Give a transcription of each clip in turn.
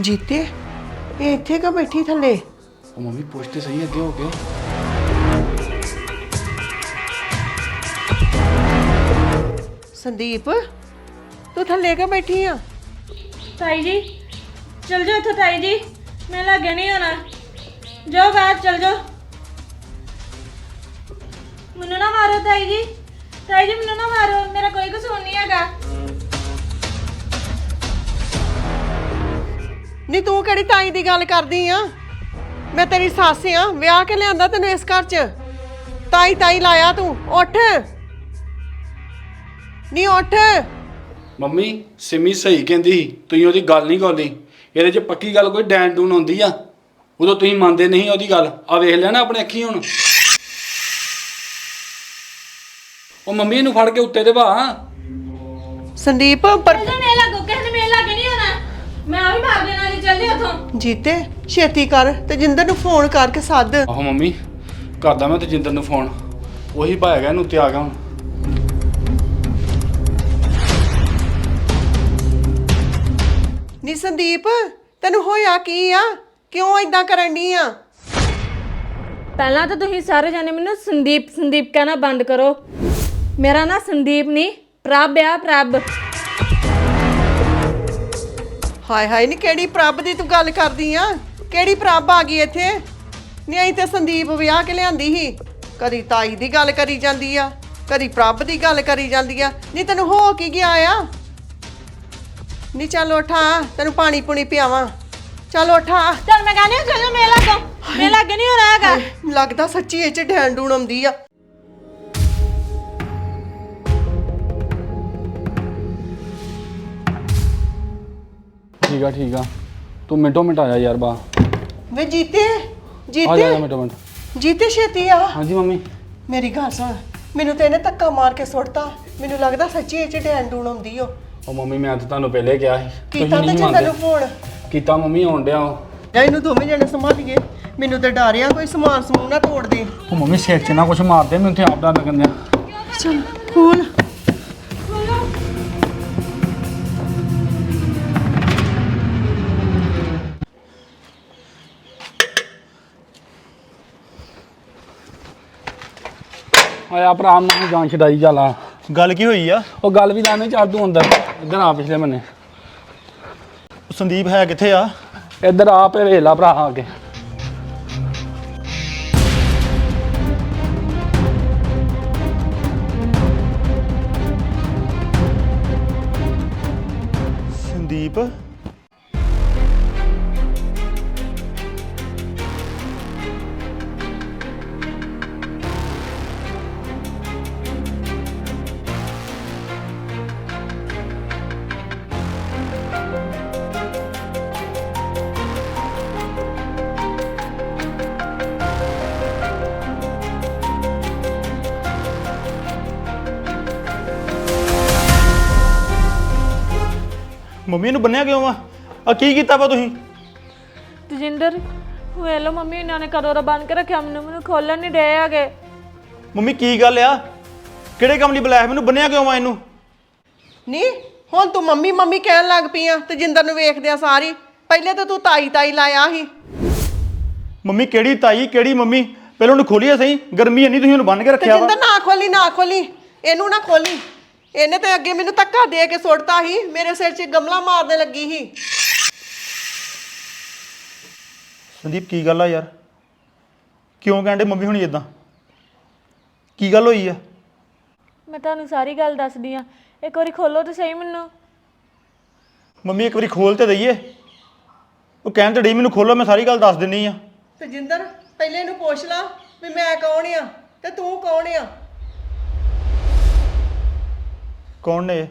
ਜੀਤੇ ਇਹ ਇੱਥੇ ਕਾ ਬੈਠੀ ਥੱਲੇ? ਉਹ ਮੰਮੀ ਪੁੱਛ ਤੇ ਸਹੀ ਅੱਗੇ ਹੋ ਕੇ। ਸੰਦੀਪ ਤੂੰ ਥੱਲੇ ਕਾ ਬੈਠੀ ਆ? ਤਾਈ ਜੀ ਚਲ ਜਾਓ ਇੱਥੋਂ ਤਾਈ ਜੀ ਮੈਂ ਲੱਗੇ ਨਹੀਂ ਹੋਣਾ ਜਾਓ ਬਾਹਰ ਚਲ ਜਾਓ। ਮੈਨੂੰ ਨਾ ਮਾਰੋ ਤਾਈ ਜੀ ਤਾਈ ਜੀ ਮੈਨੂੰ ਨਾ ਮਾਰੋ ਮੇਰਾ ਕੋਈ ਕਸੂਰ ਨਹੀਂ ਹੈਗਾ। ਨਹੀਂ ਤੂੰ ਕਿਹੜੀ ਤਾਈ ਦੀ ਗੱਲ ਕਰਦੀ ਆ? ਮੈਂ ਤੇਰੀ ਸੱਸ ਆ ਵਿਆਹ ਕੇ ਲਿਆਂਦਾ ਤੈਨੂੰ ਇਸ ਘਰ 'ਚ। ਤਾਈ ਤਾਈ ਲਾਇਆ ਤੂੰ ਉੱਠ। ਨਹੀਂ ਉੱਠ। ਮੰਮੀ ਸਿਮੀ ਸਹੀ ਕਹਿੰਦੀ ਸੀ ਤੁਸੀਂ ਉਹਦੀ ਗੱਲ ਨਹੀਂ ਗੋਲੀ ਇਹਦੇ 'ਚ ਪੱਕੀ ਗੱਲ ਕੋਈ ਡੈਨ ਡੂਨ ਹੁੰਦੀ ਆ। ਉਦੋਂ ਤੁਸੀਂ ਮੰਨਦੇ ਨਹੀਂ ਉਹਦੀ ਗੱਲ। ਆ ਵੇਖ ਨਾ ਆਪਣੇ ਅੱਖੀ ਹੁਣ। ਉਹ ਮੰਮੀ ਨੂੰ ਫੜ ਕੇ ਉੱਤੇ ਦੇ ਭਾ ਸੰਦੀਪ ਪਰ ਜਾ ਮੇਰੇ ਲੱਗੋ ਕਿਸੇ ਨੇ ਮੇਰੇ ਲੱਗੇ ਨਹੀਂ ਹੋਣਾ ਮੈਂ ਆ ਵੀ ਭਾਗ ਦੇ ਹੀ ਚੱਲ ਉੱਥੋਂ? ਜੀਤੇ ਛੇਤੀ ਕਰ ਤੇਜਿੰਦਰ ਨੂੰ ਫੋਨ ਕਰਕੇ ਸੱਦ। ਆਹੋ ਮੰਮੀ ਕਰਦਾ ਮੈਂ ਤਜਿੰਦਰ ਨੂੰ ਫੋਨ। ਉਹੀ ਭਾਇਆ ਗਿਆ ਇਹਨੂੰ ਉੱਤੇ ਆ ਗਿਆ ਹੁਣ। ਨੀ ਸੰਦੀਪ ਤੈਨੂੰ ਹੋਇਆ ਕੀ ਆ? ਕਿਉਂ ਇਦਾਂ ਕਰਨ ਡਈ ਆ? ਪਹਿਲਾਂ ਤਾਂ ਤੁਸੀਂ ਸਾਰੇ ਜਾਣੇ ਮੈਨੂੰ ਸੰਦੀਪ ਸੰਦੀਪ ਕਹਿਣਾ ਬੰਦ ਕਰੋ। ਮੇਰਾ ਨਾਂ ਸੰਦੀਪ ਨਹੀਂ ਪ੍ਰਭ ਆ ਪ੍ਰਭ। ਹਾਏ ਹਾਏ ਨੀ ਕਿਹੜੀ ਪ੍ਰਭ ਦੀ ਤੂੰ ਗੱਲ ਕਰਦੀ ਆ? ਕਿਹੜੀ ਪ੍ਰਭ ਆ ਗਈ ਇੱਥੇ? ਨਹੀਂ ਅਸੀਂ ਤੇ ਸੰਦੀਪ ਵਿਆਹ ਕੇ ਲਿਆਂਦੀ ਸੀ। ਕਦੀ ਤਾਈ ਦੀ ਗੱਲ ਕਰੀ ਜਾਂਦੀ ਆ ਕਦੀ ਪ੍ਰਭ ਦੀ ਗੱਲ ਕਰੀ ਜਾਂਦੀ ਆ। ਨਹੀਂ ਤੈਨੂੰ ਹੋ ਕੀ ਗਿਆ ਆ? ਨਹੀਂ ਚੱਲ ਉਠਾ ਤੈਨੂੰ ਪਾਣੀ ਪੁਣੀ ਪਿਆਵਾਂ। ਚੱਲ ਉਠਾ ਚਲ ਮੈਂ ਕਹਿੰਦੀ ਹਾਂ ਚੱਲ ਮੇਰੇ ਲੱਗੋ ਮੇਰੇ ਲੱਗੇ ਨਹੀਂ ਹੋਣਾ ਹੈਗਾ। ਲੱਗਦਾ ਸੱਚੀ ਇਹ ਚ ਡੈਣ ਡੂਣ ਆਉਂਦੀ ਆ। ਠੀਕ ਆ ਠੀਕ ਆ। ਤੂੰ ਮਿੰਟੋ ਮਿੰਟ ਆਇਆ ਯਾਰ ਬਾ। ਵੇ ਜੀਤੇ ਆ ਜਾ ਜੀਤੇ। ਮਿੰਟੋ ਮਿੰਟ। ਜੀਤੇ ਛੇਤੀ ਆ। ਹਾਂਜੀ ਮੰਮੀ। ਮੇਰੀ ਗੱਲ ਸੁਣ ਮੈਨੂੰ ਤੇ ਇਹਨੇ ਧੱਕਾ ਮਾਰ ਕੇ ਸੁੱਟਤਾ। ਮੈਨੂੰ ਲੱਗਦਾ ਸੱਚੀ ਇਹ ਚ ਡੈਣ ਡੂਣ ਆਉਂਦੀ ਓ। ਉਹ ਮੰਮੀ ਮੈਂ ਤਾਂ ਤੁਹਾਨੂੰ ਪਹਿਲੇ ਕਿਹਾ ਸੀ। ਕੀਤਾ ਤੇ ਜਿੰਦਰ ਨੂੰ ਫੋਨ। ਕੀਤਾ ਮੰਮੀ ਆਉਣ ਡਿਆ ਉਹ। ਜਾਂ ਇਹਨੂੰ ਦੋਵੇਂ ਜਣੇ ਸੰਭਾਲੀਏ। ਮੈਨੂੰ ਤੇ ਡਰ ਆ ਕੋਈ ਸਮਾਨ ਸਮੂਨ ਨਾ ਤੋੜ ਦੇ। ਉਹ ਮੰਮੀ ਸਿਰ 'ਚ ਨਾ ਕੁਝ ਮਾਰਦੇ ਮੈਨੂੰ ਤੇ ਆਪ ਡਰ ਲੱਗਣ ਦਿਆ। ਚਲ ਖੋਲ। ਆਇਆ ਭਰਾ ਮੈਂ ਜਾਨ ਛਡਾਈ ਜਾਲਾ ਗੱਲ ਕੀ ਹੋਈ ਆ? ਉਹ ਗੱਲ ਵੀ ਲਾਣੇ ਚੱਲ ਤੂੰ ਅੰਦਰ। ਇੱਧਰ ਆ ਪਿਛਲੇ ਉਹ ਸੰਦੀਪ ਹੈ ਕਿੱਥੇ ਆ? ਇੱਧਰ ਆ ਪੇ ਵੇਲਾ ਭਰਾ ਆ ਕੇ। ਸੰਦੀਪ? ਮੰਮੀ ਨੂੰ ਬੰਨਿਆ ਕਿਉਂ ਆ? ਆ ਕੀ ਕੀਤਾ ਵਾ ਤੁਸੀਂ? ਤਜਿੰਦਰ ਵੇਖ ਲਓ ਮੰਮੀ ਇਹਨਾਂ ਨੇ ਕਦੋਂ ਦਾ ਬੰਨ ਕੇ ਰੱਖਿਆ? ਮੈਨੂੰ ਮੈਨੂੰ ਖੋਲਣ ਨਹੀਂ ਰਹੇ ਹੈਗੇ। ਮੰਮੀ ਕੀ ਗੱਲ ਆ? ਕਿਹੜੇ ਕੰਮ ਲਈ ਬੁਲਾਇਆ? ਮੈਨੂੰ ਬੰਨਿਆ ਕਿਉਂ ਆ ਇਹਨੂੰ? ਨਹੀਂ ਹੁਣ ਤੂੰ ਮੰਮੀ ਮੰਮੀ ਕਹਿਣ ਲੱਗ ਪਈ ਆ ਤੇ ਜਿੰਦਰ ਨੂੰ ਵੇਖਦਿਆਂ ਸਾਰੀ। ਪਹਿਲੇ ਤਾਂ ਤੂੰ ਤਾਈ ਤਾਈ ਲਾਇਆ ਸੀ। ਮੰਮੀ ਕਿਹੜੀ ਤਾਈ ਕਿਹੜੀ ਮੰਮੀ? ਪਹਿਲਾਂ ਉਹਨੂੰ ਖੋਲੀਆ ਸਹੀ? ਗਰਮੀ ਇੰਨੀ ਤੁਸੀਂ ਉਹਨੂੰ ਬੰਨ ਕੇ ਤੇ ਰੱਖਿਆ ਵਾ। ਜਿੰਦਰ ਨਾ ਖੋਲੀ ਨਾ ਖੋਲੀ। ਇਹਨੂੰ ਨਾ ਖੋਲੀ। ਇਹਨੇ ਤੇ ਅੱਗੇ ਮੈਨੂੰ ਧੱਕਾ ਦੇ ਕੇ ਸੁੱਟਤਾ ਸੀ ਮੇਰੇ ਸਿਰ 'ਚ ਗਮਲਾ ਮਾਰਨੇ ਲੱਗੀ ਸੀ। ਸੰਦੀਪ ਕੀ ਗੱਲ ਆ ਯਾਰ? ਕਿਉਂ ਕਹਿੰਦੇ ਮੰਮੀ ਹੁਣੀ ਇਦਾਂ ਕੀ ਗੱਲ ਹੋਈ ਆ? ਮੈਂ ਤੁਹਾਨੂੰ ਸਾਰੀ ਗੱਲ ਦੱਸਦੀ ਆ। ਇੱਕ ਵਾਰੀ ਖੋਲੋ ਤੇ ਸਹੀ ਮੈਨੂੰ। ਮੰਮੀ ਇੱਕ ਵਾਰੀ ਖੋਲ ਤੇ ਦਈਏ। ਉਹ ਕਹਿਣ ਤੇ ਡਈ ਮੈਨੂੰ ਖੋਲੋ ਮੈਂ ਸਾਰੀ ਗੱਲ ਦੱਸ ਦਿੰਨੀ ਆ। ਤੇ ਜਿੰਦਰ ਪਹਿਲੇ ਇਹਨੂੰ ਪੁੱਛ ਲਾ ਵੀ ਮੈਂ ਕੌਣ ਆ ਤੇ ਤੂੰ ਕੌਣ ਆ? ਕੌਣ ਨੇ? ਇਹ?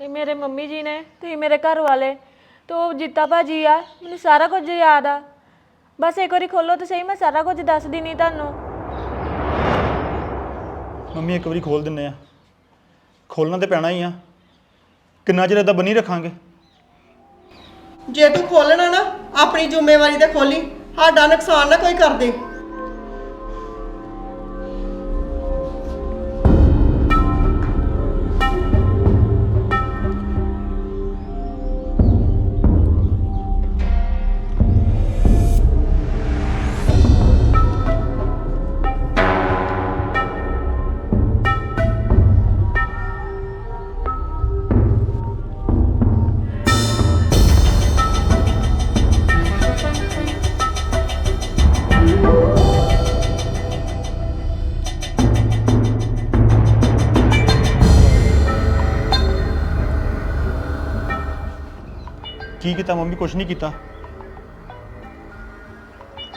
ਇਹ ਮੇਰੇ ਮੰਮੀ ਜੀ ਨੇ ਤੁਸੀਂ ਮੇਰੇ ਘਰ ਵਾਲੇ। ਤੇ ਉਹ ਜੀਤਾ ਭਾਜੀ ਆ ਮੈਨੂੰ ਸਾਰਾ ਕੁਝ ਯਾਦ ਆ। ਬਸ ਇੱਕ ਵਾਰੀ ਖੋਲੋ ਤੇ ਸਹੀ ਮੈਂ ਸਾਰਾ ਕੁਝ ਦੱਸ ਦਿੰਨੀ ਤੁਹਾਨੂੰ। ਮੰਮੀ ਇੱਕ ਵਾਰੀ ਖੋਲ ਦਿੰਨੇ ਆ। ਖੋਲਣਾ ਤੇ ਪੈਣਾ ਹੀ ਆ। ਕਿੰਨਾ ਚਿਰ ਏਦਾਂ ਬੰਨੀ ਰੱਖਾਂਗੇ? ਜੇ ਤੂੰ ਖੋਲਣਾ ਨਾ ਆਪਣੀ ਜ਼ਿੰਮੇਵਾਰੀ ਤੇ ਖੋਲੀ। ਸਾਡਾ ਨੁਕਸਾਨ ਨਾ ਕੋਈ ਕਰ ਦੇ। ਕੀਤਾ, ਮੰਮੀ ਕੁਛ ਨਹੀਂ ਕੀਤਾ।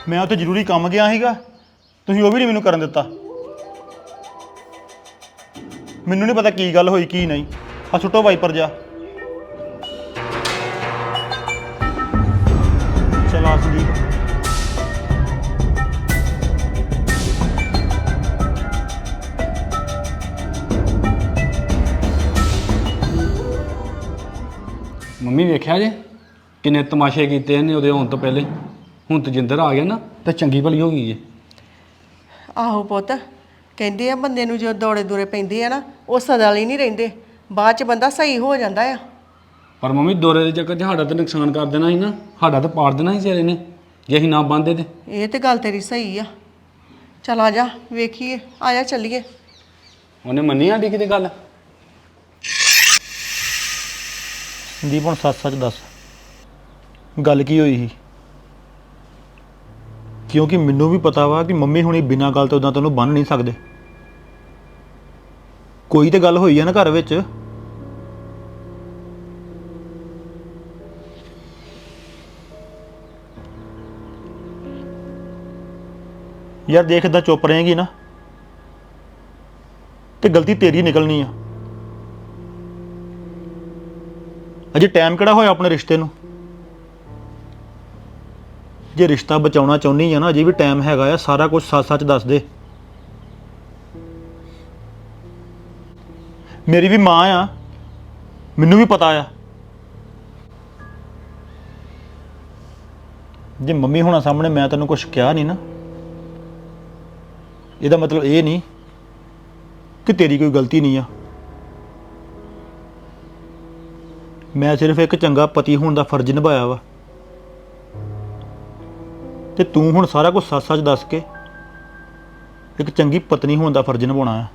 ਮੈਂ ਉੱਥੇ ਜ਼ਰੂਰੀ ਕੰਮ ਗਿਆ ਸੀਗਾ, ਤੁਸੀਂ ਉਹ ਵੀ ਨਹੀਂ ਮੈਨੂੰ ਕਰਨ ਦਿੱਤਾ। ਮੈਨੂੰ ਨਹੀਂ ਪਤਾ ਕੀ ਗੱਲ ਹੋਈ, ਕੀ ਨਹੀਂ। ਆ ਸੁੱਟੋ ਵਾਈਪਰ ਜਾ। ਚਲਾ ਸੰਦੀਪ ਮੰਮੀ ਵੇਖਿਆ ਜੇ? ਕਿੰਨੇ ਤਮਾਸ਼ੇ ਕੀਤੇ ਇਹਨੇ ਉਹਦੇ ਆਉਣ ਤੋਂ ਪਹਿਲੇ। ਹੁਣ ਤਜਿੰਦਰ ਆ ਗਿਆ ਨਾ ਤਾਂ ਚੰਗੀ ਭਲੀ ਹੋ ਗਈ ਏ ਆਹੋ ਪੁੱਤ ਕਹਿੰਦੇ ਆ ਬੰਦੇ ਨੂੰ ਜੋ ਦੌੜੇ ਦੂਰੇ ਪੈਂਦੇ ਆ ਨਾ ਉਹ ਸਦਾ ਲਈ ਨਹੀਂ ਰਹਿੰਦੇ। ਬਾਅਦ ਚ ਬੰਦਾ ਸਹੀ ਹੋ ਜਾਂਦਾ ਆ। ਪਰ ਮੰਮੀ ਦੋਰੇ ਦੇ ਚੱਕਰ 'ਚ ਸਾਡਾ ਤਾਂ ਨੁਕਸਾਨ ਕਰ ਦੇਣਾ ਸੀ ਨਾ। ਸਾਡਾ ਤਾਂ ਪਾੜ ਦੇਣਾ ਸੀ ਸਿਰੇ ਨੇ ਜੇ ਅਸੀਂ ਨਾ ਬੰਦੇ ਤੇ। ਇਹ ਤੇ ਗੱਲ ਤੇਰੀ ਸਹੀ ਆ। ਚਲ ਆ ਜਾ ਵੇਖੀਏ ਆ ਜਾ ਚੱਲੀਏ। ਉਹਨੇ ਮੰਨੀ ਸਾਡੀ ਕਿਤੇ ਗੱਲ? ਸੰਦੀਪ ਹੁਣ ਸੱਚ ਸੱਚ ਦੱਸ। ਗੱਲ ਕੀ ਹੋਈ ਸੀ? ਕਿਉਂਕਿ ਮੈਨੂੰ ਵੀ ਪਤਾ ਵਾ ਕਿ ਮੰਮੀ ਹੁਣੀ ਬਿਨਾਂ ਗੱਲ ਤੋਂ ਉਦਾਂ ਤੈਨੂੰ ਬੰਨ ਨਹੀਂ ਸਕਦੇ। ਕੋਈ ਤੇ ਗੱਲ ਹੋਈ ਆ ਨਾ ਘਰ ਵਿੱਚ। ਯਾਰ ਦੇਖ ਏਦਾਂ ਚੁੱਪ ਰਹੇਗੀ ਨਾ ਤੇ ਗਲਤੀ ਤੇਰੀ ਨਿਕਲਣੀ ਆ। ਅਜੇ ਟਾਈਮ ਕਿਹੜਾ ਹੋਇਆ ਆਪਣੇ ਰਿਸ਼ਤੇ ਨੂੰ? ਜੇ ਰਿਸ਼ਤਾ ਬਚਾਉਣਾ ਚਾਹੁੰਦੀ ਆ ਨਾ, ਅਜੇ ਵੀ ਟਾਈਮ ਹੈਗਾ ਆ, ਸਾਰਾ ਕੁਝ ਸੱਚ-ਸੱਚ ਦੱਸ ਦੇ। ਮੇਰੀ ਵੀ ਮਾਂ ਆ। ਮੈਨੂੰ ਵੀ ਪਤਾ ਆ। ਜੇ ਮੰਮੀ ਹੋਣਾ ਸਾਹਮਣੇ ਮੈਂ ਤੈਨੂੰ ਕੁਝ ਕਿਹਾ ਨਹੀਂ ਨਾ, ਇਹਦਾ ਮਤਲਬ ਇਹ ਨਹੀਂ ਕਿ ਤੇਰੀ ਕੋਈ ਗਲਤੀ ਨਹੀਂ ਆ। ਮੈਂ ਸਿਰਫ ਇੱਕ ਚੰਗਾ ਪਤੀ ਹੋਣ ਦਾ ਫਰਜ਼ ਨਿਭਾਇਆ ਵਾ। ਤੇ ਤੂੰ ਹੁਣ ਸਾਰਾ ਕੁਝ ਸੱਚ-ਸੱਚ ਦੱਸ ਕੇ ਇੱਕ ਚੰਗੀ ਪਤਨੀ ਹੋਣ ਦਾ ਫਰਜ਼ ਨਿਭਾਉਣਾ ਹੈ।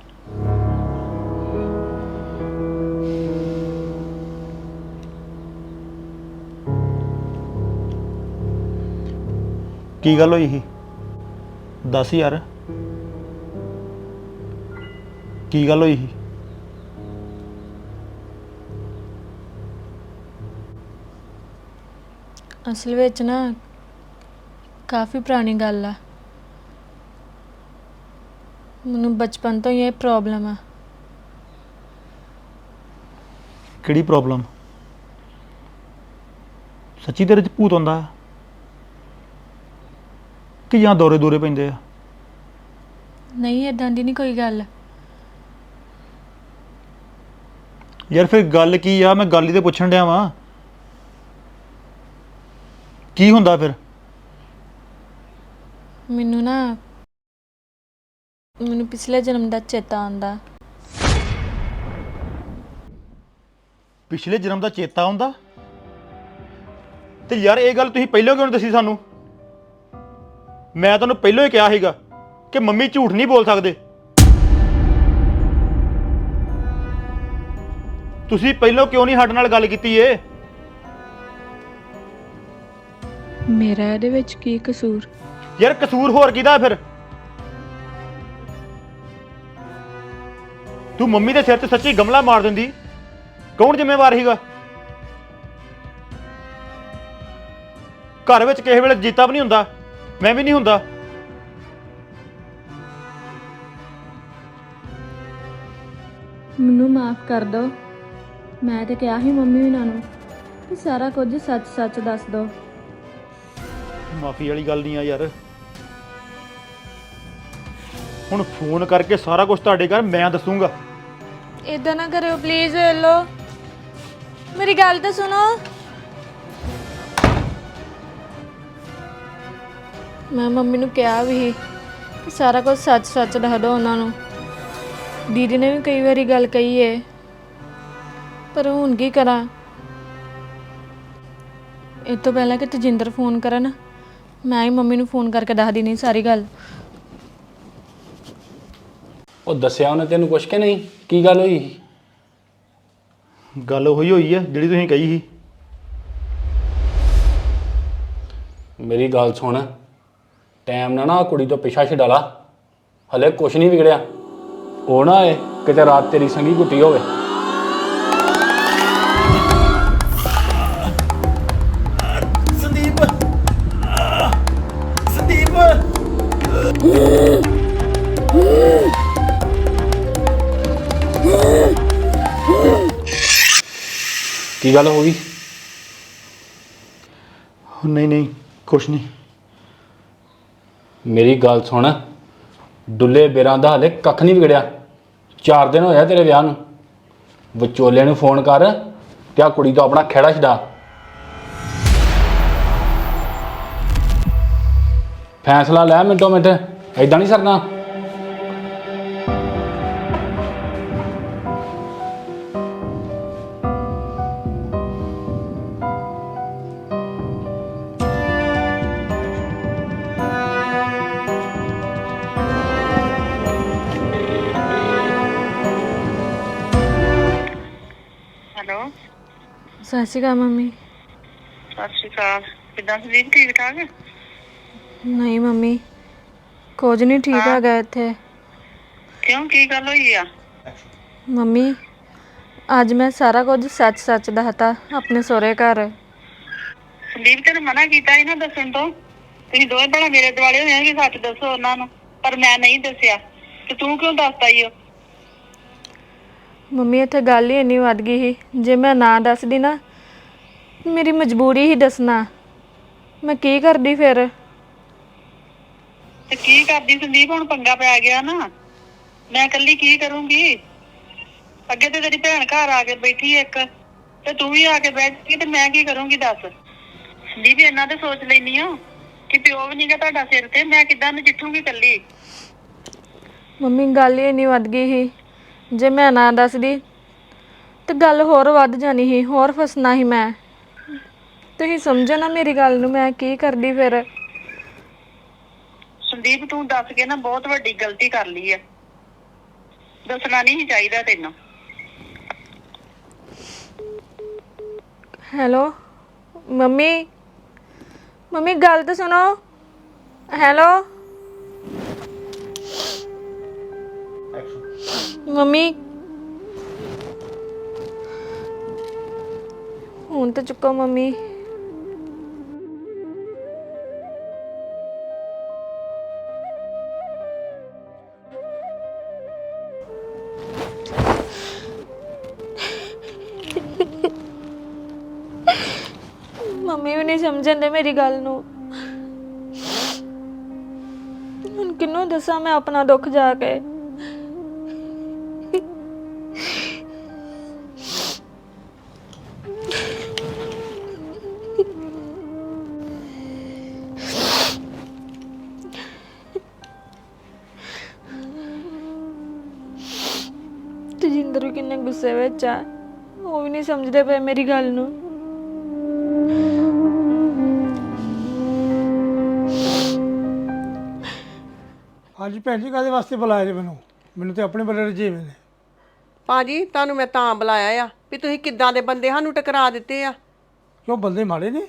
ਕੀ ਗੱਲ ਹੋਈ ਸੀ? ਦੱਸ ਯਾਰ। ਕੀ ਗੱਲ ਹੋਈ ਸੀ? ਅਸਲ ਵਿੱਚ ਨਾ ਕਾਫੀ ਪੁਰਾਣੀ ਗੱਲ ਆ। ਮੈਨੂੰ ਬਚਪਨ ਤੋਂ ਹੀ ਇਹ ਪ੍ਰੋਬਲਮ ਆ। ਕਿਹੜੀ ਪ੍ਰੋਬਲਮ ਸੱਚੀ ਤੇਰੇ ਚ ਭੂਤ ਹੁੰਦਾ ਹੈ? ਕਿ ਜਾਂ ਦੌਰੇ ਦੂਰੇ ਪੈਂਦੇ ਆ? ਨਹੀਂ ਇਦਾਂ ਦੀ ਨਹੀਂ ਕੋਈ ਗੱਲ। ਯਾਰ ਫਿਰ ਗੱਲ ਕੀ ਆ? ਮੈਂ ਗੱਲ ਹੀ ਤੇ ਪੁੱਛਣ ਡਿਆ ਵਾਂ। ਕੀ ਹੁੰਦਾ ਫਿਰ? ਮੈਨੂੰ ਨਾ ਮੈਨੂੰ ਪਿਛਲੇ ਜਨਮ ਦਾ ਚੇਤਾ ਆਉਂਦਾ। ਪਿਛਲੇ ਜਨਮ ਦਾ ਚੇਤਾ ਆਉਂਦਾ? ਤੇ ਯਾਰ ਇਹ ਗੱਲ ਤੁਸੀਂ ਪਹਿਲਾਂ ਕਿਉਂ ਨਹੀਂ ਦੱਸੀ ਸਾਨੂੰ? ਮੈਂ ਤੁਹਾਨੂੰ ਪਹਿਲਾਂ ਹੀ ਕਿਹਾ ਸੀਗਾ ਕਿ ਮੰਮੀ ਝੂਠ ਨਹੀਂ ਬੋਲ ਸਕਦੇ। ਤੁਸੀਂ ਪਹਿਲਾਂ ਕਿਉਂ ਨਹੀਂ ਸਾਡੇ ਨਾਲ ਗੱਲ ਕੀਤੀ ਏ? ਮੇਰਾ ਇਹਦੇ ਵਿੱਚ ਕੀ ਕਸੂਰ? ਯਾਰ ਕਸੂਰ ਹੋਰ ਕਿਹਦਾ ਫਿਰ? ਤੂੰ ਮੰਮੀ ਦੇ ਸਿਰ ਤੇ ਸੱਚੀ ਗਮਲਾ ਮਾਰ ਦਿੰਦੀ। ਕੌਣ ਜ਼ਿੰਮੇਵਾਰ ਸੀਗਾ? ਘਰ ਵਿੱਚ ਕਿਸੇ ਵੇਲੇ ਜੀਤਾ ਵੀ ਨਹੀਂ ਹੁੰਦਾ, ਮੈਂ ਵੀ ਨਹੀਂ ਹੁੰਦਾ। ਮੈਨੂੰ ਮਾਫ ਕਰ ਦਿਓ ਮੈਂ ਤੇ ਕਿਹਾ ਸੀ ਮੰਮੀ ਉਹਨਾਂ ਨੂੰ ਕਿ ਸਾਰਾ ਕੁਝ ਸੱਚ-ਸੱਚ ਦੱਸ ਦਿਓ ਮਾਫੀ ਵਾਲੀ ਗੱਲ ਨਹੀਂ ਆ ਯਾਰ। ਹੁਣ ਫੋਨ ਕਰਕੇ ਸਾਰਾ ਕੁਝ ਤੁਹਾਡੇ ਘਰ ਮੈਂ ਦੱਸੂਗਾ। ਇਦਾਂ ਨਾ ਕਰਿਓ ਪਲੀਜ਼ ਵੇਲੋ। ਮੇਰੀ ਗੱਲ ਤਾਂ ਸੁਣੋ। ਮੈਂ ਮੰਮੀ ਨੂੰ ਕਿਹਾ ਵੀ ਸੀ ਕਿ ਸਾਰਾ ਕੁਝ ਸੱਚ-ਸੱਚ ਦੱਸ ਦਿਓ ਉਹਨਾਂ ਨੂੰ। ਦੀਦੀ ਨੇ ਵੀ ਕਈ ਵਾਰੀ ਗੱਲ ਕਹੀ ਏ। ਪਰ ਹੁਣ ਕੀ ਕਰਾਂ? ਇਹ ਤੋਂ ਪਹਿਲਾਂ ਕਿ ਤਜਿੰਦਰ ਫੋਨ ਕਰਨ ਮੈਂ ਹੀ ਮੰਮੀ ਨੂੰ ਫੋਨ ਕਰਕੇ ਦੱਸ ਨਹੀਂ ਸਾਰੀ ਗੱਲ। ਉਹ ਦੱਸਿਆ ਉਹਨੇ ਤੈਨੂੰ ਕੁਛ ਕਿ ਨਹੀਂ? ਕੀ ਗੱਲ ਹੋਈ? ਗੱਲ ਉਹੀ ਹੋਈ ਹੈ ਜਿਹੜੀ ਤੁਸੀਂ ਕਹੀ ਸੀ। ਮੇਰੀ ਗੱਲ ਸੁਣ। ਟਾਈਮ ਨਾਲ ਨਾ ਆਹ ਕੁੜੀ ਤੋਂ ਪਿੱਛਾ ਛਡਾਲਾ ਹਲੇ ਕੁਛ ਨਹੀਂ ਵਿਗੜਿਆ। ਉਹ ਨਾ ਏ ਕਿਤੇ ਰਾਤ ਤੇਰੀ ਸੰਗੀ ਗੁੱਟੀ ਹੋਵੇ। ਕੀ ਗੱਲ ਹੋ ਗਈ? ਨਹੀਂ ਨਹੀਂ ਕੁਛ ਨਹੀਂ। ਮੇਰੀ ਗੱਲ ਸੁਣ। ਡੁੱਲੇ ਬੇਰਾਂ ਦਾ ਹਲੇ ਕੱਖ ਨਹੀਂ ਵਿਗੜਿਆ। 4 ਦਿਨ ਹੋਇਆ ਤੇਰੇ ਵਿਆਹ ਨੂੰ। ਵਿਚੋਲੇ ਨੂੰ ਫੋਨ ਕਰ ਤੇ ਆ ਕੁੜੀ ਤੋਂ ਆਪਣਾ ਖਹਿੜਾ ਛਡਾ। ਫੈਸਲਾ ਲੈ ਮਿੰਟੋ ਮਿੰਟ। ਐਦਾਂ ਨਹੀਂ ਸਰਨਾ। ਹੈਲੋ ਸਤਿ ਸ਼੍ਰੀ ਅਕਾਲ ਮੰਮੀ। ਸਤਿ ਸ਼੍ਰੀ ਅਕਾਲ। ਕਿੱਦਾਂ ਸੁਦੀਪ ਠੀਕ ਠਾਕ? ਨਹੀਂ ਮੰਮੀ ਕੁਝ ਨਹੀਂ ਠੀਕ ਹੈਗਾ ਇੱਥੇ। ਕਿਉਂ? ਕੀ ਗੱਲ ਹੋਈ ਆ? ਮੰਮੀ ਅੱਜ ਮੈਂ ਸਾਰਾ ਕੁਝ ਸੱਚ-ਸੱਚ ਦੱਸਤਾ ਆਪਣੇ ਸਹੁਰੇ ਘਰ। ਸੰਦੀਪ ਤੈਨੂੰ ਮਨਾ ਕੀਤਾ ਸੀ ਨਾ ਦੱਸਣ ਤੋਂ? ਤੁਸੀਂ ਦੋਵੇਂ ਭੈਣਾਂ ਮੇਰੇ ਦਿਵਾਲੇ ਹੋਏ ਆ ਕਿ ਸੱਚ ਦੱਸੋ ਉਹਨਾਂ ਨੂੰ ਪਰ ਮੈਂ ਨਹੀਂ ਦੱਸਿਆ। ਤੇ ਤੂੰ ਕਿਉਂ ਦੱਸਦਾ ਈ ਓ? ਮੰਮੀ ਇੱਥੇ ਗੱਲ ਹੀ ਇੰਨੀ ਵੱਧ ਗਈ ਸੀ। ਜੇ ਮੈਂ ਨਾ ਦੱਸਦੀ ਨਾ ਮੇਰੀ ਮਜਬੂਰੀ ਹੀ ਦੱਸਣਾ। ਮੈਂ ਕੀ ਕਰਦੀ ਫਿਰ? ਤੇ ਕੀ ਕਰਦੀ ਸੰਦੀਪ? ਹੁਣ ਪੰਗਾ ਪੈ ਗਿਆ ਨਾ। ਮੈਂ ਇਕੱਲੀ ਕੀ ਕਰੂੰਗੀ? ਅੱਗੇ ਤੇ ਤੇਰੀ ਭੈਣ ਘਰ ਆ ਕੇ ਬੈਠੀ ਇੱਕ। ਤੇ ਤੂੰ ਵੀ ਆ ਕੇ ਬੈਠੀ ਤੇ ਮੈਂ ਕੀ ਕਰੂੰਗੀ ਦੱਸ? ਸੰਦੀਪ ਇਹਨਾਂ ਤੇ ਸੋਚ ਲੈਣੀ ਹੋ ਕਿ ਪਿਓ ਵੀ ਨਹੀਂਗਾ ਤੁਹਾਡਾ ਸਿਰ ਤੇ। ਮੈਂ ਕਿੱਦਾਂ ਨਜਿੱਠੂਗੀ ਇਕੱਲੀ? ਮੰਮੀ ਗੱਲ ਹੀ ਇੰਨੀ ਵੱਧ ਗਈ ਸੀ। ਜੇ ਮੈਂ ਨਾ ਦੱਸਦੀ ਤੇ ਗੱਲ ਹੋਰ ਵੱਧ ਜਾਣੀ ਸੀ ਹੋਰ ਫਸਣਾ ਸੀ ਮੈਂ। ਤੁਸੀਂ ਸਮਝੋ ਨਾ ਮੇਰੀ ਗੱਲ ਨੂੰ ਮੈਂ ਕੀ ਕਰਦੀ ਫਿਰ? ਸੰਦੀਪ ਤੂੰ ਦੱਸ ਕੇ ਨਾ ਬਹੁਤ ਵੱਡੀ ਗਲਤੀ ਕਰ ਲਈ ਹੈ ਦੱਸਣਾ ਨਹੀਂ ਸੀ ਚਾਹੀਦਾ ਤੈਨੂੰ। Hello mummy? ਮੰਮੀ ਗੱਲ ਤਾਂ ਸੁਣੋ। ਹੈਲੋ? ਮੰਮੀ। ਹੁਣ ਤਾਂ ਚੁੱਕੋ ਮੰਮੀ। ਮੰਮੀ ਵੀ ਨਹੀਂ ਸਮਝਣ ਦੇ ਮੇਰੀ ਗੱਲ ਨੂੰ। ਹੁਣ ਕਿਹਨੂੰ ਦੱਸਾਂ ਮੈਂ ਆਪਣਾ ਦੁੱਖ ਜਾ ਕੇ। ਤਜਿੰਦਰ ਵੀ ਕਿੰਨੇ ਗੁੱਸੇ ਵਿੱਚ ਆ। ਉਹ ਵੀ ਨਹੀਂ ਸਮਝਦੇ ਪਏ ਮੇਰੀ ਗੱਲ ਨੂੰ। ਹਾਂਜੀ ਭੈਣ ਜੀ ਕਾਦੇ ਵਾਸਤੇ ਬੁਲਾਇਆ ਜੀ ਮੈਨੂੰ? ਮੈਨੂੰ ਤੇ ਆਪਣੇ ਬੜੇ ਰਜੇਵੇਂ ਨੇ। ਭਾਜੀ ਤੁਹਾਨੂੰ ਮੈਂ ਤਾਂ ਬੁਲਾਇਆ ਆ ਵੀ ਤੁਸੀਂ ਕਿੱਦਾਂ ਦੇ ਬੰਦੇ ਸਾਨੂੰ ਟਕਰਾ ਦਿੱਤੇ ਆ। ਕਿਉਂ ਬੰਦੇ ਮਾੜੇ ਨੇ?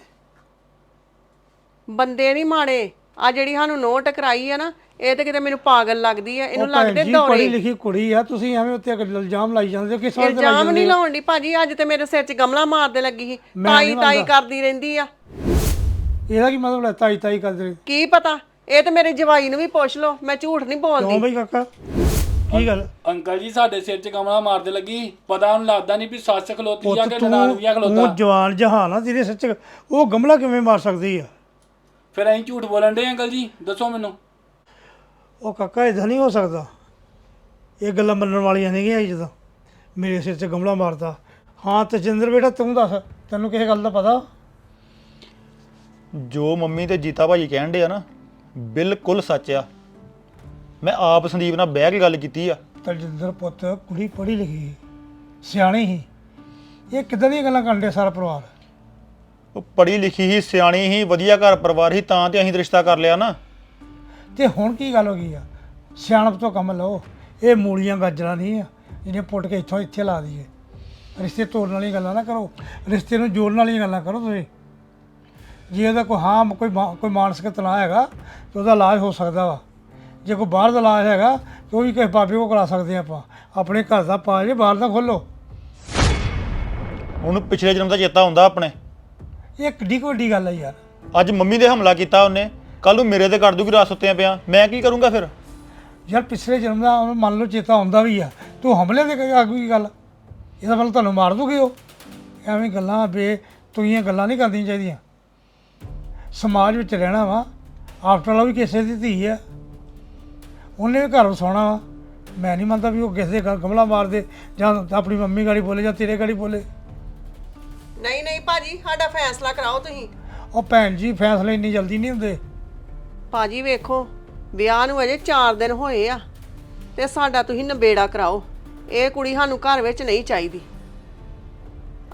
ਬੰਦੇ ਨਹੀਂ ਮਾੜੇ। ਆ ਜਿਹੜੀ ਸਾਨੂੰ ਨੋ ਟਕਰਾਈ ਆ ਨਾ ਇਹ ਤੇ ਕਿਤੇ ਮੈਨੂੰ ਪਾਗਲ ਲੱਗਦੀ ਆ ਇਹਨੂੰ ਉਹ ਲੱਗਦੇ ਜੀ, ਦੌਰੇ। ਪੜ੍ਹੀ ਲਿਖੀ ਕੁੜੀ ਆ ਤੁਸੀਂ ਐਵੇਂ ਉੱਤੇ ਇਲਜ਼ਾਮ ਲਾਈ ਜਾਂਦੇ ਹੋ ਕਿਸ ਵਾਰ ਇਲਜ਼ਾਮ ਨਹੀਂ ਲਾਉਣ ਦੀ ਭਾਜੀ ਅੱਜ ਤੇ ਮੇਰੇ ਸਿਰ 'ਚ ਗਮਲਾ ਮਾਰਦੇ ਲੱਗੀ ਸੀ। ਤਾਈ ਤਾਈ। ਕਰਦੀ ਰਹਿੰਦੀ ਆ। ਇਹਦਾ ਕੀ ਮਤਲਬ ਹੈ ਤਾਈ ਤਾਈ ਕਰਦੇ ਨੇ? ਕੀ ਪਤਾ? ਇਹ ਤੇ ਮੇਰੇ ਜਵਾਈ ਨੂੰ ਵੀ ਪੁੱਛ ਲਓ ਮੈਂ ਝੂਠ ਨਹੀਂ ਕਿਉਂ ਬੋਲਦੀ ਬਈ ਕਾਕਾ? ਕੀ ਗੱਲ? ਅੰਕਲ ਜੀ ਸਾਡੇ ਸਿਰ 'ਚ ਕਮਲਾ ਮਾਰਦੇ ਲੱਗੀ। ਪਤਾ ਉਹਨੂੰ ਲੱਗਦਾ ਨਹੀਂ ਵੀ ਸੱਸ ਖਲੋਤੀ ਆ ਕਿ ਨਨਾਣ ਵੀ ਆ ਖਲੋਤਾ। ਤੂੰ ਜਵਾਨ ਜਹਾਨ ਆ ਤੇਰੇ ਸੱਚ ਉਹ ਗਮਲਾ ਕਿਵੇਂ ਮਾਰ ਸਕਦੀ ਆ? ਫਿਰ ਅਸੀਂ ਝੂਠ ਬੋਲਣ ਦੇ ਅੰਕਲ ਜੀ? ਦੱਸੋ ਮੈਨੂੰ। ਉਹ ਕਾਕਾ ਇਦਾਂ ਨਹੀਂ ਹੋ ਸਕਦਾ। ਇਹ ਗੱਲਾਂ ਮੰਨਣ ਵਾਲੀਆਂ ਨਹੀਂ ਗਈਆਂ ਜਦੋਂ। ਮੇਰੇ ਸਿਰ 'ਚ ਗਮਲਾ ਮਾਰਦਾ। ਹਾਂ ਤਜਿੰਦਰ ਬੇਟਾ ਤੂੰ ਦੱਸ ਤੈਨੂੰ ਕਿਸੇ ਗੱਲ ਦਾ ਪਤਾ? ਜੋ ਮੰਮੀ ਤੇ ਜੀਤਾ ਭਾਜੀ ਕਹਿਣ ਦੇ ਆ ਨਾ ਬਿਲਕੁਲ ਸੱਚ ਆ। ਮੈਂ ਆਪ ਸੰਦੀਪ ਨਾਲ ਬਹਿ ਕੇ ਗੱਲ ਕੀਤੀ ਆ। ਤਜਿੰਦਰ ਪੁੱਤ ਕੁੜੀ ਪੜ੍ਹੀ ਲਿਖੀ ਸੀ, ਸਿਆਣੀ ਸੀ। ਇਹ ਕਿੱਦਾਂ ਦੀਆਂ ਗੱਲਾਂ ਕਰਨ ਡਿਆ ਸਾਰਾ ਪਰਿਵਾਰ? ਉਹ ਪੜ੍ਹੀ ਲਿਖੀ ਹੀ ਸਿਆਣੀ ਹੀ ਵਧੀਆ ਘਰ ਪਰਿਵਾਰ ਹੀ ਤਾਂ ਤੇ ਅਸੀਂ ਰਿਸ਼ਤਾ ਕਰ ਲਿਆ ਨਾ। ਤੇ ਹੁਣ ਕੀ ਗੱਲ ਹੋ ਗਈ ਆ? ਸਿਆਣਪ ਤੋਂ ਕੰਮ ਲਓ। ਇਹ ਮੂਲੀਆਂ ਗਾਜਰਾਂ ਨਹੀਂ ਆ ਜਿਹੜੀਆਂ ਪੁੱਟ ਕੇ ਇੱਥੋਂ ਇੱਥੇ ਲਾ ਦਈਏ। ਰਿਸ਼ਤੇ ਤੋੜਨ ਵਾਲੀਆਂ ਗੱਲਾਂ ਨਾ ਕਰੋ। ਰਿਸ਼ਤੇ ਨੂੰ ਜੋੜਨ ਵਾਲੀਆਂ ਗੱਲਾਂ ਕਰੋ ਤੁਸੀਂ। ਜੇ ਉਹਦਾ ਕੋਈ ਹਾਂ ਕੋਈ ਮਾ- ਕੋਈ ਮਾਨਸਿਕ ਤਣਾਅ ਹੈਗਾ ਤੇ ਉਹਦਾ ਇਲਾਜ ਹੋ ਸਕਦਾ ਵਾ। ਜੇ ਕੋਈ ਬਾਹਰ ਦਾ ਇਲਾਜ ਹੈਗਾ ਤੇ ਉਹ ਵੀ ਕਿਸੇ ਬਾਬੇ ਕੋਲ ਕਰਾ ਸਕਦੇ ਆਪਾਂ। ਆਪਣੇ ਘਰ ਦਾ ਪਾ ਜੇ ਬਾਹਰ ਦਾ ਖੋਲੋ। ਉਹਨੂੰ ਪਿਛਲੇ ਜਨਮ ਦਾ ਚੇਤਾ ਹੁੰਦਾ ਆਪਣੇ? ਇਹ ਕਿੱਡੀ ਕੁ ਵੱਡੀ ਗੱਲ ਹੈ ਯਾਰ। ਅੱਜ ਮੰਮੀ ਦੇ ਹਮਲਾ ਕੀਤਾ ਉਹਨੇ। ਕੱਲ ਨੂੰ ਮੇਰੇ ਤੇ ਕਰ ਦੂਗੀ ਰਾਤ ਸੁੱਤਿਆਂ ਪਿਆ। ਮੈਂ ਕੀ ਕਰੂੰਗਾ ਫਿਰ? ਯਾਰ ਪਿਛਲੇ ਜਨਮ ਦਾ ਉਹਨੂੰ ਮੰਨ ਲਓ ਚੇਤਾ ਹੁੰਦਾ ਵੀ ਆ। ਤੂੰ ਹਮਲੇ ਦੇ ਆਗੂ ਕੀ ਗੱਲ? ਇਹਦਾ ਮਤਲਬ ਤੁਹਾਨੂੰ ਮਾਰ ਦੂਗੇ ਉਹ। ਐਵੇਂ ਗੱਲਾਂ ਬੇ ਤੁਈਆਂ ਗੱਲਾਂ ਨਹੀਂ ਕਰਦੀਆਂ ਚਾਹੀਦੀਆਂ। ਸਮਾਜ ਵਿੱਚ ਰਹਿਣਾ ਵਾ। ਆਫਟਰ ਆਲ ਵੀ ਕਿਸੇ ਦੀ ਧੀ ਆ। ਉਹਨੇ ਵੀ ਘਰ ਵਸਾਉਣਾ ਵਾ। ਮੈਂ ਨਹੀਂ ਮੰਨਦਾ ਵੀ ਉਹ ਕਿਸੇ ਦੇ ਗਮਲਾ ਮਾਰ ਦੇ ਜਾਂ ਆਪਣੀ ਮੰਮੀ ਗਾੜੀ ਬੋਲੇ ਜਾਂ ਤੇਰੇ ਗਾੜੀ ਬੋਲੇ। ਨਹੀਂ ਨਹੀਂ ਭਾਜੀ ਸਾਡਾ ਫੈਸਲਾ ਕਰਾਓ ਤੁਸੀਂ। ਉਹ ਭੈਣ ਜੀ ਫੈਸਲੇ ਇੰਨੀ ਜਲਦੀ ਨਹੀਂ ਹੁੰਦੇ। ਭਾਜੀ ਵੇਖੋ, ਵਿਆਹ ਨੂੰ ਅਜੇ 4 ਦਿਨ ਹੋਏ ਆ ਤੇ ਸਾਡਾ ਤੁਸੀਂ ਨਬੇੜਾ ਕਰਾਓ। ਇਹ ਕੁੜੀ ਸਾਨੂੰ ਘਰ ਵਿੱਚ ਨਹੀਂ ਚਾਹੀਦੀ।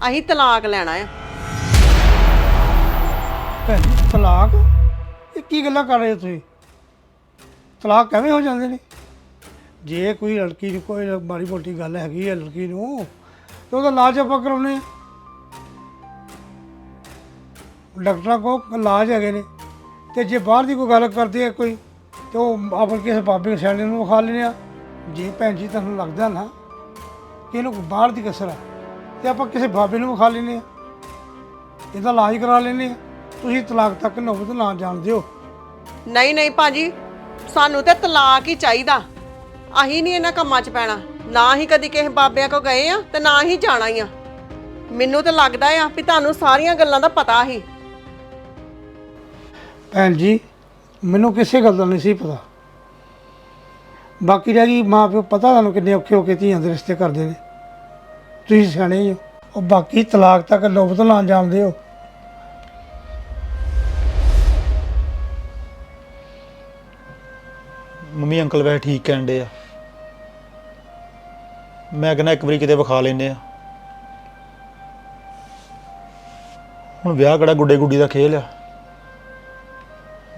ਅਸੀਂ ਤਲਾਕ ਲੈਣਾ ਆ। ਭੈਣ ਜੀ, ਤਲਾਕ? ਇਹ ਕੀ ਗੱਲਾਂ ਕਰ ਰਹੇ ਹੋ ਤੁਸੀਂ? ਤਲਾਕ ਕਿਵੇਂ ਹੋ ਜਾਂਦੇ ਨੇ? ਜੇ ਕੋਈ ਲੜਕੀ ਨੂੰ ਕੋਈ ਮਾੜੀ ਮੋਟੀ ਗੱਲ ਹੈਗੀ ਹੈ ਲੜਕੀ ਨੂੰ, ਤੇ ਉਹਦਾ ਇਲਾਜ ਆਪਾਂ ਕਰਾਉਨੇ ਆ। ਡਾਕਟਰਾਂ ਕੋ ਇਲਾਜ ਹੈਗੇ ਨੇ। ਤੇ ਜੇ ਬਾਹਰ ਦੀ ਕੋਈ ਗੱਲ ਕਰਦੇ ਆ ਕੋਈ, ਤੇ ਉਹ ਆਪਾਂ ਕਿਸੇ ਬਾਬੇ ਸਿਆਣੇ ਨੂੰ ਵਿਖਾ ਲੈਂਦੇ ਆ। ਜੇ ਭੈਣ ਜੀ ਤੁਹਾਨੂੰ ਲੱਗਦਾ ਨਾ ਕਿ ਇਹਨੂੰ ਕੋਈ ਬਾਹਰ ਦੀ ਕਸਰ ਆ, ਤੇ ਆਪਾਂ ਕਿਸੇ ਬਾਬੇ ਨੂੰ ਵਿਖਾ ਲੈਂਦੇ ਆ। ਇਹਦਾ ਇਲਾਜ ਕਰਾ ਲੈਂਦੇ ਆ। ਤੁਸੀਂ ਤਲਾਕ ਤੱਕ ਨੌਬਤ ਨਾ ਜਾਣ ਦਿਓ। ਨਹੀਂ ਨਹੀਂ ਭਾਜੀ, ਸਾਨੂੰ ਤੇ ਤਲਾਕ ਹੀ ਚਾਹੀਦਾ। ਅਸੀਂ ਨਹੀਂ ਇਹਨਾਂ ਕੰਮਾਂ 'ਚ ਪੈਣਾ। ਨਾ ਹੀ ਕਦੀ ਕਿਸੇ ਬਾਬਿਆਂ ਕੋ ਗਏ ਆ ਤੇ ਨਾ ਹੀ ਜਾਣਾ ਹੀ ਆ। ਮੈਨੂੰ ਤੇ ਲੱਗਦਾ ਆ ਵੀ ਤੁਹਾਨੂੰ ਸਾਰੀਆਂ ਗੱਲਾਂ ਦਾ ਪਤਾ ਹੀ ਭੈਣ ਜੀ, ਮੈਨੂੰ ਕਿਸੇ ਗੱਲ ਦਾ ਨਹੀਂ ਸੀ ਪਤਾ। ਬਾਕੀ ਰਹਿ ਗਈ ਮਾਂ ਪਿਓ, ਪਤਾ ਤੁਹਾਨੂੰ ਕਿੰਨੇ ਔਖੇ ਹੋ ਕੇ ਧੀਆਂ ਦੇ ਰਿਸ਼ਤੇ ਕਰਦੇ ਨੇ। ਤੁਸੀਂ ਸਿਆਣੇ ਹੋ ਉਹ ਬਾਕੀ ਤਲਾਕ ਤੱਕ ਨੌਬਤ ਨਾ ਜਾਣਦੇ ਹੋ। ਮੰਮੀ, ਅੰਕਲ ਵੈਸੇ ਠੀਕ ਕਹਿਣ ਡੇ ਆ। ਮੈਂ ਕਹਿੰਦਾ ਇੱਕ ਵਾਰੀ ਕਿਤੇ ਵਿਖਾ ਲੈਨੇ ਆ। ਹੁਣ ਵਿਆਹ ਕਿਹੜਾ ਗੁੱਡੇ ਗੁੱਡੀ ਦਾ ਖੇਲ ਆ।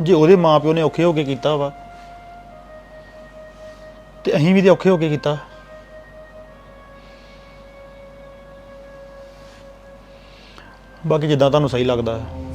ਜੇ ਉਹਦੇ ਮਾਪਿਓ ਨੇ ਔਖੇ ਹੋ ਕੇ ਕੀਤਾ ਵਾ, ਤੇ ਅਸੀਂ ਵੀ ਤੇ ਔਖੇ ਹੋ ਕੇ ਕੀਤਾ। ਬਾਕੀ ਜਿੱਦਾਂ ਤੁਹਾਨੂੰ ਸਹੀ ਲੱਗਦਾ। ਹੈ